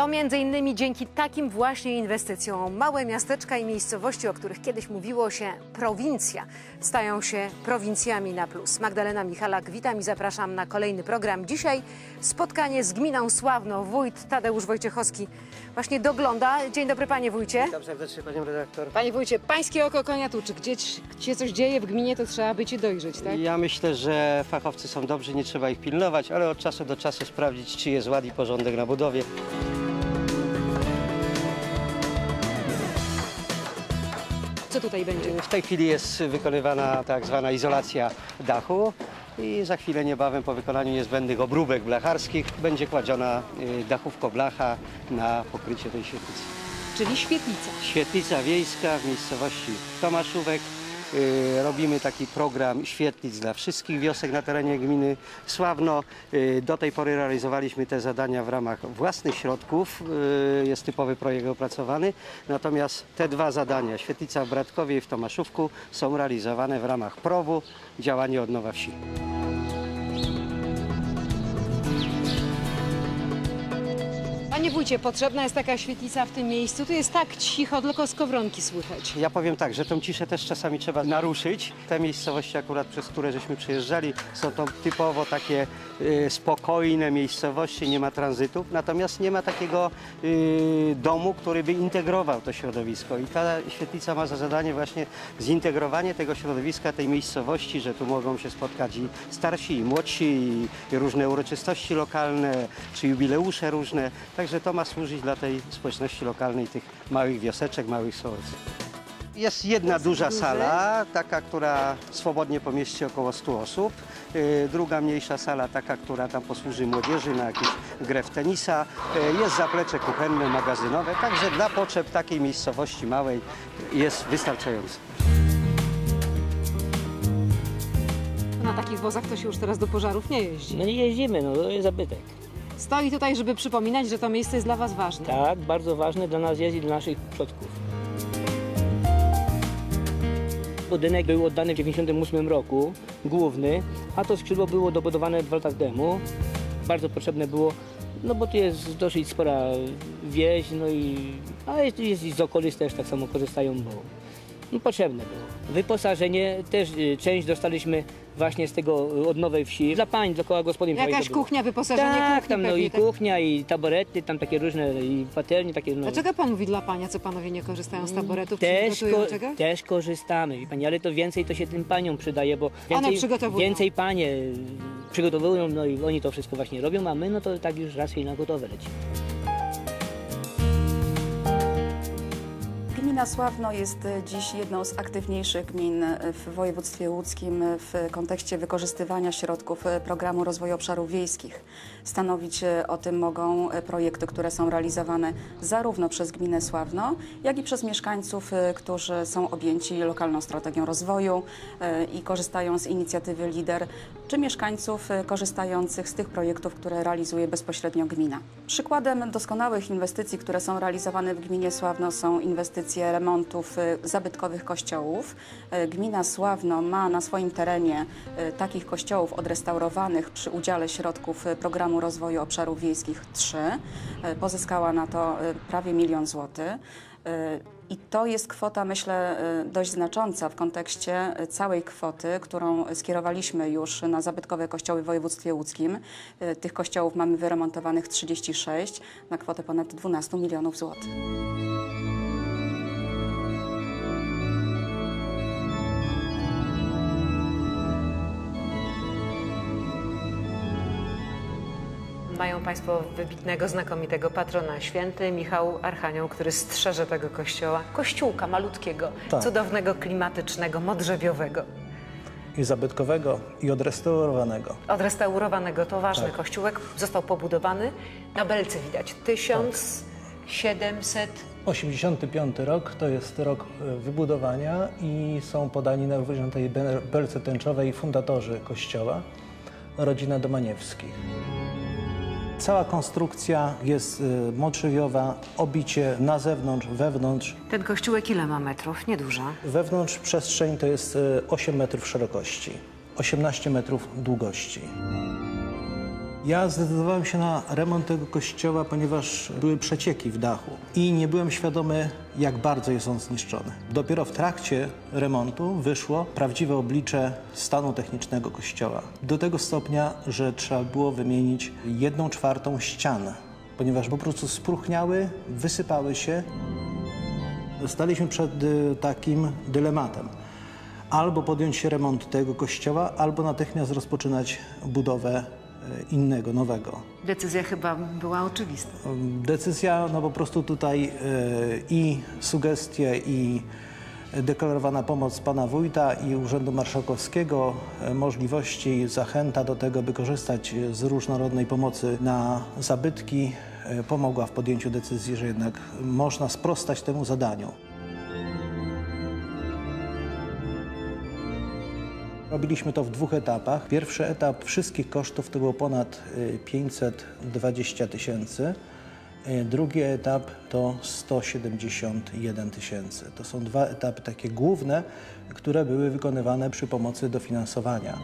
To między innymi dzięki takim właśnie inwestycjom małe miasteczka i miejscowości, o których kiedyś mówiło się prowincja, stają się prowincjami na plus. Magdalena Michalak, witam i zapraszam na kolejny program. Dzisiaj spotkanie z gminą Sławno. Wójt Tadeusz Wojciechowski właśnie dogląda. Dzień dobry panie wójcie. Witam serdecznie panią redaktor. Panie wójcie, pańskie oko konia tuczy. Gdzie się coś dzieje w gminie, to trzeba być i dojrzeć, tak? Ja myślę, że fachowcy są dobrzy, nie trzeba ich pilnować, ale od czasu do czasu sprawdzić, czy jest ład i porządek na budowie. Co tutaj będzie? W tej chwili jest wykonywana tak zwana izolacja dachu i za chwilę niebawem po wykonaniu niezbędnych obróbek blacharskich będzie kładziona y, dachówko blacha na pokrycie tej świetlicy. Czyli świetlica. Świetlica wiejska w miejscowości Tomaszówek. Y, Robimy taki program świetlic dla wszystkich wiosek na terenie gminy Sławno. Y, Do tej pory realizowaliśmy te zadania w ramach własnych środków. Y, Jest typowy projekt opracowany. Natomiast te dwa zadania, świetlica w Bratkowie i w Tomaszówku, są realizowane w ramach PROW-u, działanie odnowa wsi. Panie wójcie, potrzebna jest taka świetlica w tym miejscu. Tu jest tak cicho, tylko skowronki słychać. Ja powiem tak, że tą ciszę też czasami trzeba naruszyć. Te miejscowości akurat, przez które żeśmy przyjeżdżali, są to typowo takie y, spokojne miejscowości, nie ma tranzytów, natomiast nie ma takiego y, domu, który by integrował to środowisko. I ta świetlica ma za zadanie właśnie zintegrowanie tego środowiska, tej miejscowości, że tu mogą się spotkać i starsi, i młodsi, i, różne uroczystości lokalne, czy jubileusze różne. Także to ma służyć dla tej społeczności lokalnej, tych małych wioseczek, małych sołectw. Jest jedna duża duży? sala, taka, która swobodnie pomieści około 100 osób. Yy, Druga mniejsza sala, taka, która tam posłuży młodzieży na jakąś grę w tenisa. Yy, Jest zaplecze kuchenne, magazynowe, także dla potrzeb takiej miejscowości małej jest wystarczające. Na takich wozach to się już teraz do pożarów nie jeździ. No nie jeździmy, no to jest zabytek. Stoi tutaj, żeby przypominać, że to miejsce jest dla was ważne. Tak, bardzo ważne dla nas jest i dla naszych przodków. Budynek był oddany w 1998 roku, główny, a to skrzydło było dobudowane dwa lata temu. Bardzo potrzebne było, no bo tu jest dosyć spora wieś, no i a jest, jest i z okolic też tak samo korzystają, bo no, potrzebne było. Wyposażenie też y, część dostaliśmy właśnie z tego y, od Nowej Wsi. Dla pań, dla koła gospodyń. Jakaś kuchnia, wyposażenie Tak, kuchni tam no pewnie, i tak? kuchnia, i taborety, tam takie różne, i patelnie takie. No. Dlaczego pan mówi dla pania, co panowie nie korzystają z taboretów? Też, Przygotują ko- czegoś? też korzystamy, wie pani, ale to więcej to się tym paniom przydaje, bo więcej, przygotowują. więcej panie y, przygotowują, no i oni to wszystko właśnie robią, a my no to tak już raz i na gotowe lecimy. Gmina Sławno jest e, dziś jedną z aktywniejszych gmin e, w województwie łódzkim e, w kontekście wykorzystywania środków Programu Rozwoju Obszarów Wiejskich. Stanowić o tym mogą projekty, które są realizowane zarówno przez gminę Sławno, jak i przez mieszkańców, którzy są objęci lokalną strategią rozwoju i korzystają z inicjatywy LIDER, czy mieszkańców e, korzystających z tych projektów, które realizuje bezpośrednio gmina. Przykładem doskonałych inwestycji, które są realizowane w gminie Sławno są inwestycje remontów e, zabytkowych kościołów. E, Gmina Sławno ma na swoim terenie takich kościołów odrestaurowanych przy udziale środków Programu Rozwoju Obszarów Wiejskich 3. E, Pozyskała na to prawie milion złotych. I to jest kwota, myślę, e, dość znacząca w kontekście e, całej kwoty, którą skierowaliśmy już na zabytkowe kościoły w województwie łódzkim. E, Tych kościołów mamy wyremontowanych 36 na kwotę ponad 12 milionów złotych. Mają Państwo wybitnego, znakomitego patrona święty Michał Archanioł, który strzeże tego kościoła. Kościółka malutkiego, Tak. cudownego, klimatycznego, modrzewiowego. i zabytkowego, i odrestaurowanego. Odrestaurowanego, to ważny Tak. kościółek. Został pobudowany. Na belce widać 1700 85 rok to jest rok e, wybudowania i są podani na tej be- belce tęczowej fundatorzy kościoła, rodzina Domaniewskich. Cała konstrukcja jest y, modrzewiowa, obicie na zewnątrz, wewnątrz. Ten kościółek ile ma metrów? Nieduża. Wewnątrz przestrzeń to jest y, 8 metrów szerokości, 18 metrów długości. Ja zdecydowałem się na remont tego kościoła, ponieważ były przecieki w dachu i nie byłem świadomy, jak bardzo jest on zniszczony. Dopiero w trakcie remontu wyszło prawdziwe oblicze stanu technicznego kościoła. Do tego stopnia, że trzeba było wymienić jedną czwartą ścian, ponieważ po prostu spróchniały, wysypały się. Staliśmy przed y, takim dylematem. Albo podjąć się remontu tego kościoła, albo natychmiast rozpoczynać budowę innego, nowego. Decyzja chyba była oczywista. Decyzja, no po prostu tutaj y, i sugestie, i deklarowana pomoc pana wójta i Urzędu Marszałkowskiego, możliwości, zachęta do tego, by korzystać z różnorodnej pomocy na zabytki, pomogła w podjęciu decyzji, że jednak można sprostać temu zadaniu. Robiliśmy to w dwóch etapach. Pierwszy etap wszystkich kosztów to było ponad y, 520 tysięcy. Y, Drugi etap to 171 tysięcy. To są dwa etapy takie główne, które były wykonywane przy pomocy dofinansowania.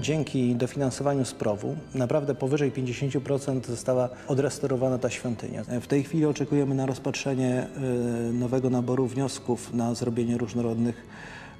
Dzięki dofinansowaniu z PROW-u naprawdę powyżej 50% została odrestaurowana ta świątynia. W tej chwili oczekujemy na rozpatrzenie y, nowego naboru wniosków na zrobienie różnorodnych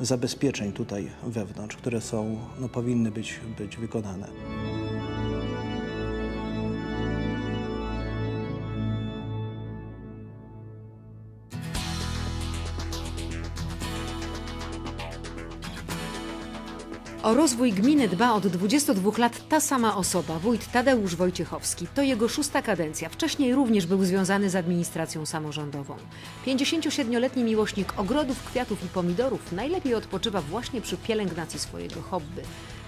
zabezpieczeń tutaj wewnątrz, które są, no, powinny być, być wykonane. O rozwój gminy dba od 22 lat ta sama osoba, wójt Tadeusz Wojciechowski. To jego szósta kadencja. Wcześniej również był związany z administracją samorządową. 57-letni miłośnik ogrodów, kwiatów i pomidorów najlepiej odpoczywa właśnie przy pielęgnacji swojego hobby.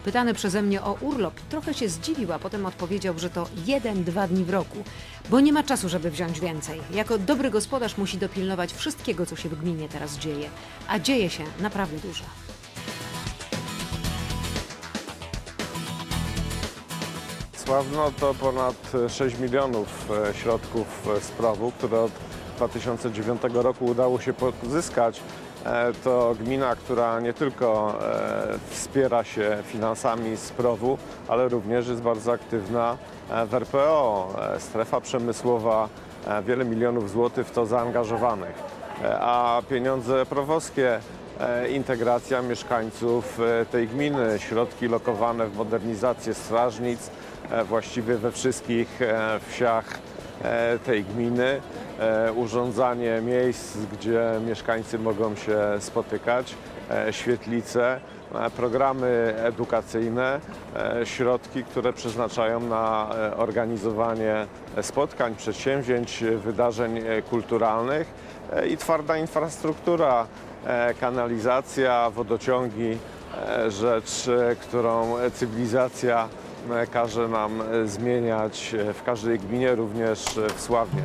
Pytany przeze mnie o urlop, trochę się zdziwił, a potem odpowiedział, że to jeden, dwa dni w roku, bo nie ma czasu, żeby wziąć więcej. Jako dobry gospodarz musi dopilnować wszystkiego, co się w gminie teraz dzieje, a dzieje się naprawdę dużo. Sławno to ponad 6 milionów e, środków e, z PROW-u, które od 2009 roku udało się pozyskać. E, To gmina, która nie tylko wspiera się finansami z PROW-u, ale również jest bardzo aktywna w RPO. Strefa przemysłowa, wiele milionów złotych w to zaangażowanych. A pieniądze prowowskie e, integracja mieszkańców tej gminy, środki lokowane w modernizację strażnic, właściwie we wszystkich e, wsiach e, tej gminy, e, urządzanie miejsc, gdzie mieszkańcy mogą się spotykać, e, świetlice, e, programy edukacyjne, e, środki, które przeznaczają na e, organizowanie spotkań, przedsięwzięć, e, wydarzeń e, kulturalnych e, i twarda infrastruktura, e, kanalizacja, wodociągi, e, rzecz, e, którą cywilizacja e, każe nam e, zmieniać e, w każdej gminie, również e, w Sławnie.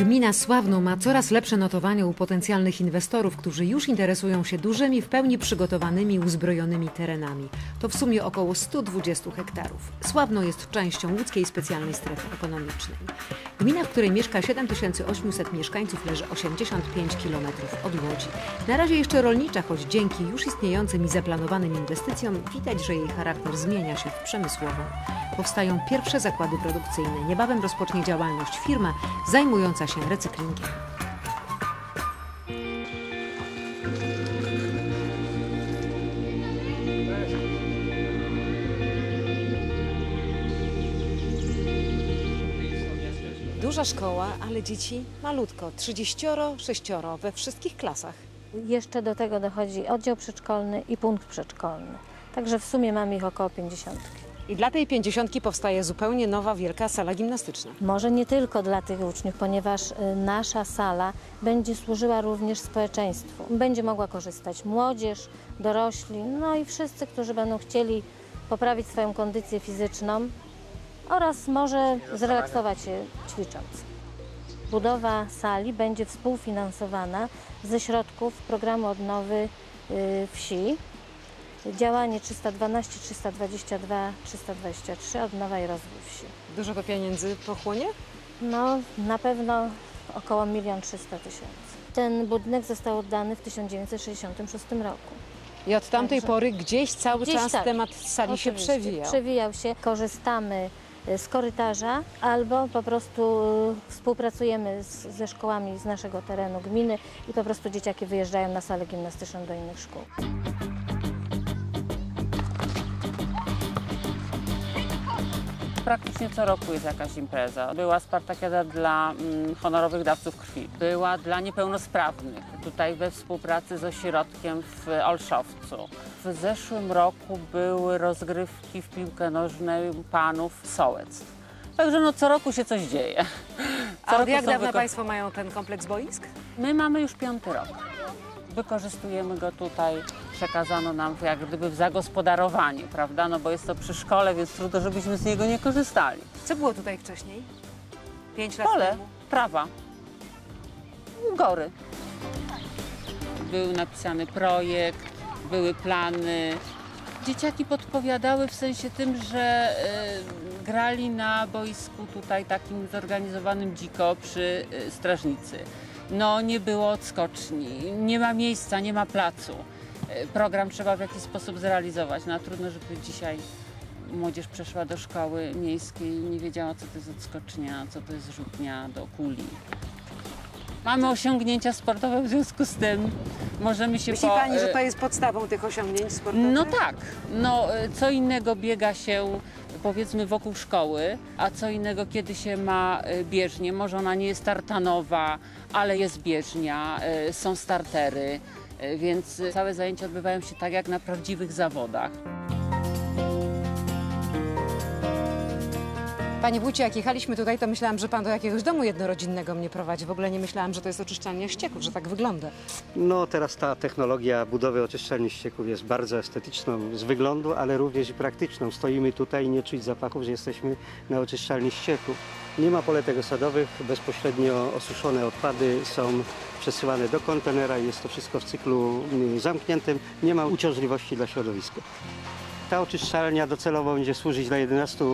Gmina Sławno ma coraz lepsze notowania u potencjalnych inwestorów, którzy już interesują się dużymi, w pełni przygotowanymi, uzbrojonymi terenami. To w sumie około 120 hektarów. Sławno jest częścią łódzkiej specjalnej strefy ekonomicznej. Gmina, w której mieszka 7800 mieszkańców, leży 85 km od Łodzi. Na razie jeszcze rolnicza, choć dzięki już istniejącym i zaplanowanym inwestycjom widać, że jej charakter zmienia się w przemysłową. Powstają pierwsze zakłady produkcyjne. Niebawem rozpocznie działalność firma zajmująca się recyklingiem. Duża szkoła, ale dzieci malutko, 36 we wszystkich klasach. Jeszcze do tego dochodzi oddział przedszkolny i punkt przedszkolny. Także w sumie mamy ich około 50. I dla tej pięćdziesiątki powstaje zupełnie nowa wielka sala gimnastyczna. Może nie tylko dla tych uczniów, ponieważ y, nasza sala będzie służyła również społeczeństwu. Będzie mogła korzystać młodzież, dorośli, no i wszyscy, którzy będą chcieli poprawić swoją kondycję fizyczną oraz może zrelaksować się ćwicząc. Budowa sali będzie współfinansowana ze środków programu odnowy y, wsi. Działanie 312, 322, 323 odnowa i rozwój wsi. Dużo to pieniędzy pochłonie? No, na pewno około 1 300 tysięcy. Ten budynek został oddany w 1966 roku. I od tamtej Także- pory gdzieś cały Gdzieś czas tak. temat sali się przewijał. Przewijał się. Korzystamy y, z korytarza albo po prostu y, współpracujemy z, ze szkołami z naszego terenu gminy i po prostu dzieciaki wyjeżdżają na salę gimnastyczną do innych szkół. Praktycznie co roku jest jakaś impreza. Była Spartakiada dla mm, honorowych dawców krwi. Była dla niepełnosprawnych. Tutaj we współpracy z ośrodkiem w Olszowcu. W zeszłym roku były rozgrywki w piłkę nożną panów sołectw. Także no co roku się coś dzieje. Co A od jak dawna Państwo mają ten kompleks boisk? My mamy już piąty rok. Wykorzystujemy go tutaj, przekazano nam jak gdyby w zagospodarowanie, prawda? No bo jest to przy szkole, więc trudno, żebyśmy z niego nie korzystali. Co było tutaj wcześniej? Pięć lat Pole, temu? trawa, gory. Był napisany projekt, były plany. Dzieciaki podpowiadały w sensie tym, że e, grali na boisku tutaj takim zorganizowanym dziko przy e, strażnicy. No nie było odskoczni, nie ma miejsca, nie ma placu. Program trzeba w jakiś sposób zrealizować. No trudno, żeby dzisiaj młodzież przeszła do szkoły miejskiej i nie wiedziała, co to jest odskocznia, co to jest rzutnia do kuli. Mamy osiągnięcia sportowe, w związku z tym możemy się Myśli po, Pani, że e, to jest podstawą tych osiągnięć sportowych? no tak, no e, co innego biega się powiedzmy wokół szkoły, a co innego kiedy się ma e, bieżnię. Może ona nie jest tartanowa, ale jest bieżnia, są startery, więc e, całe zajęcia odbywają się tak jak na prawdziwych zawodach. Panie wójcie, jak jechaliśmy tutaj, to myślałam, że pan do jakiegoś domu jednorodzinnego mnie prowadzi. W ogóle nie myślałam, że to jest oczyszczalnia ścieków, że tak wygląda. No teraz ta technologia budowy oczyszczalni ścieków jest bardzo estetyczną z wyglądu, ale również i praktyczną. Stoimy tutaj i nie czuć zapachów, że jesteśmy na oczyszczalni ścieków. Nie ma poletek osadowych, bezpośrednio osuszone odpady są przesyłane do kontenera i jest to wszystko w cyklu mm, zamkniętym. Nie ma uciążliwości dla środowiska. Ta oczyszczalnia docelowo będzie służyć dla 11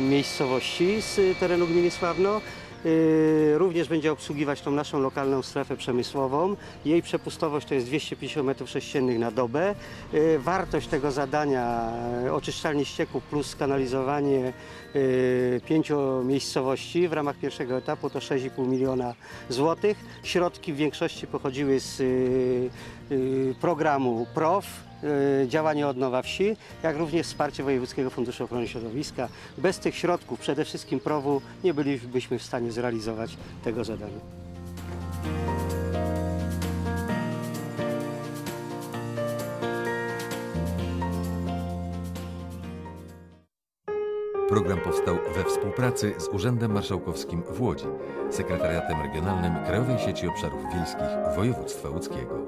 miejscowości z terenu gminy Sławno. Yy, Również będzie obsługiwać tą naszą lokalną strefę przemysłową. Jej przepustowość to jest 250 m3 na dobę. Yy, Wartość tego zadania oczyszczalni ścieków plus skanalizowanie yy, pięciu miejscowości w ramach pierwszego etapu to 6,5 miliona złotych. Środki w większości pochodziły z programu PROW, y, działanie Odnowa Wsi, jak również wsparcie Wojewódzkiego Funduszu Ochrony Środowiska. Bez tych środków, przede wszystkim PROW-u, nie bylibyśmy w stanie zrealizować tego zadania. Program powstał we współpracy z Urzędem Marszałkowskim w Łodzi, Sekretariatem Regionalnym Krajowej Sieci Obszarów Wiejskich Województwa Łódzkiego.